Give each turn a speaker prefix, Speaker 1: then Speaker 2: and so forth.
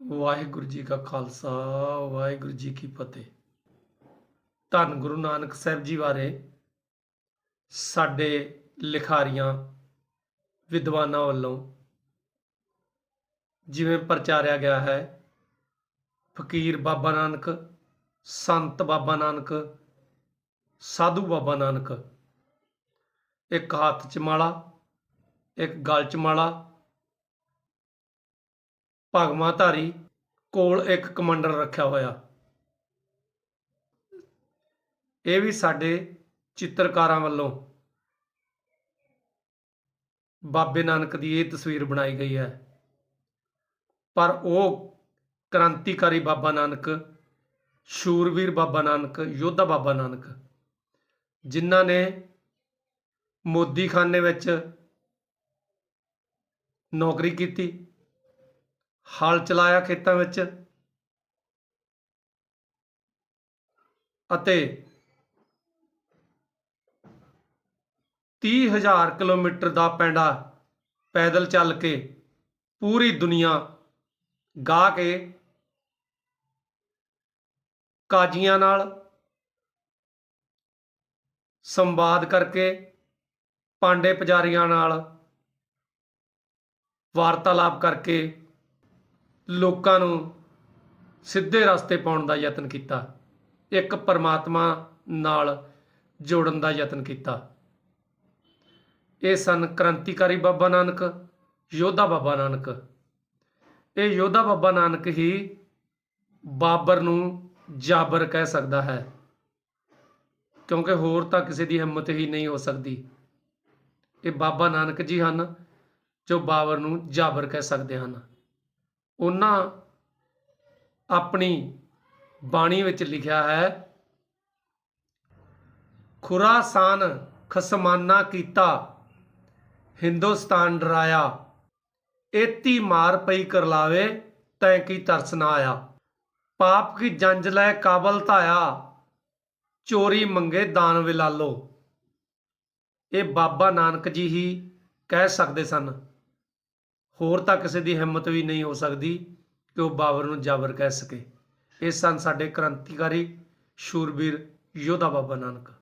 Speaker 1: ਵਾਹਿਗੁਰੂ ਜੀ ਕਾ ਖਾਲਸਾ, ਵਾਹਿਗੁਰੂ ਜੀ ਕੀ ਫਤਿਹ। ਧੰਨ ਗੁਰੂ ਨਾਨਕ ਸਾਹਿਬ ਜੀ ਬਾਰੇ ਸਾਡੇ ਲਿਖਾਰੀਆਂ, ਵਿਦਵਾਨਾਂ ਵੱਲੋਂ ਜਿਵੇਂ ਪ੍ਰਚਾਰਿਆ ਗਿਆ ਹੈ, ਫਕੀਰ ਬਾਬਾ ਨਾਨਕ, ਸੰਤ ਬਾਬਾ ਨਾਨਕ, ਸਾਧੂ ਬਾਬਾ ਨਾਨਕ। ਇੱਕ ਹੱਥ 'ਚ ਮਾਲਾ, ਇੱਕ ਗਲ 'ਚ ਮਾਲਾ ਭਗਵਾਂ ਧਾਰੀ ਕੋਲ ਇੱਕ ਕਮੰਡਰ ਰੱਖਿਆ ਹੋਇਆ। ਇਹ ਵੀ ਸਾਡੇ ਚਿੱਤਰਕਾਰਾਂ ਵੱਲੋਂ। ਬਾਬੇ ਨਾਨਕ ਦੀ ਇਹ ਤਸਵੀਰ ਬਣਾਈ ਗਈ ਹੈ। ਪਰ ਉਹ ਕ੍ਰਾਂਤੀਕਾਰੀ ਬਾਬਾ ਨਾਨਕ, ਸ਼ੂਰਵੀਰ ਬਾਬਾ ਨਾਨਕ, ਯੋਧਾ ਬਾਬਾ ਨਾਨਕ, ਜਿਨ੍ਹਾਂ ਨੇ ਮੋਦੀਖਾਨੇ ਵਿੱਚ ਨੌਕਰੀ ਕੀਤੀ ਹਲ ਚਲਾਇਆ ਖੇਤਾਂ ਵਿੱਚ ਅਤੇ 30000 ਕਿਲੋਮੀਟਰ ਦਾ ਪੈਂਡਾ ਪੈਦਲ ਚੱਲ ਕੇ ਪੂਰੀ ਦੁਨੀਆ ਗਾ ਕੇ ਕਾਜੀਆਂ ਨਾਲ ਸੰਵਾਦ ਕਰਕੇ ਪਾਂਡੇ ਪੁਜਾਰੀਆਂ ਨਾਲ ਵਾਰਤਾਲਾਪ ਕਰਕੇ ਲੋਕਾਂ ਨੂੰ ਸਿੱਧੇ ਰਸਤੇ ਪਾਉਣ ਦਾ ਯਤਨ ਕੀਤਾ। ਇੱਕ ਪਰਮਾਤਮਾ ਨਾਲ ਜੋੜਨ ਦਾ ਯਤਨ ਕੀਤਾ। ਇਹ ਸਨ ਕ੍ਰਾਂਤੀਕਾਰੀ ਬਾਬਾ ਨਾਨਕ, ਯੋਧਾ ਬਾਬਾ ਨਾਨਕ। ਇਹ ਯੋਧਾ ਬਾਬਾ ਨਾਨਕ ਹੀ ਬਾਬਰ ਨੂੰ ਜਾਬਰ ਕਹਿ ਸਕਦਾ ਹੈ। ਕਿਉਂਕਿ ਹੋਰ ਤਾਂ ਕਿਸੇ ਦੀ ਹਿੰਮਤ ਹੀ ਨਹੀਂ ਹੋ ਸਕਦੀ। ਇਹ ਬਾਬਾ ਨਾਨਕ ਜੀ ਹਨ ਜੋ ਬਾਬਰ ਨੂੰ ਜਾਬਰ ਕਹਿ ਸਕਦੇ ਹਨ। ਉਹਨਾਂ ਆਪਣੀ ਬਾਣੀ ਵਿੱਚ ਲਿਖਿਆ ਹੈ, ਖੁਰਾਸਾਨ ਖਸਮਾਨਾ ਕੀਤਾ, ਹਿੰਦੁਸਤਾਨ ਡਰਾਇਆ, ਏਤੀ ਮਾਰ ਪਈ ਕਰਲਾਵੇ, ਤੈਂ ਕੀ ਤਰਸ ਨਾ ਆਇਆ। ਪਾਪ ਕੀ ਜੰਜ ਲੈ ਕਾਬਲ ਧਾਇਆ, ਚੋਰੀ ਮੰਗੇ ਦਾਨ ਵਿਲਾਲੋ। ਇਹ ਬਾਬਾ ਨਾਨਕ ਜੀ ਹੀ ਕਹਿ ਸਕਦੇ ਸਨ। ਹੋਰ ਤਾਂ ਕਿਸੇ ਦੀ ਹਿੰਮਤ ਵੀ ਨਹੀਂ ਹੋ ਸਕਦੀ ਕਿ ਉਹ ਬਾਬਰ ਨੂੰ ਜਾਬਰ ਕਹਿ ਸਕੇ। ਇਹ ਸਨ ਸਾਡੇ ਕ੍ਰਾਂਤੀਕਾਰੀ ਸ਼ੂਰਬੀਰ ਯੋਧਾ ਬਾਬਾ ਨਾਨਕ।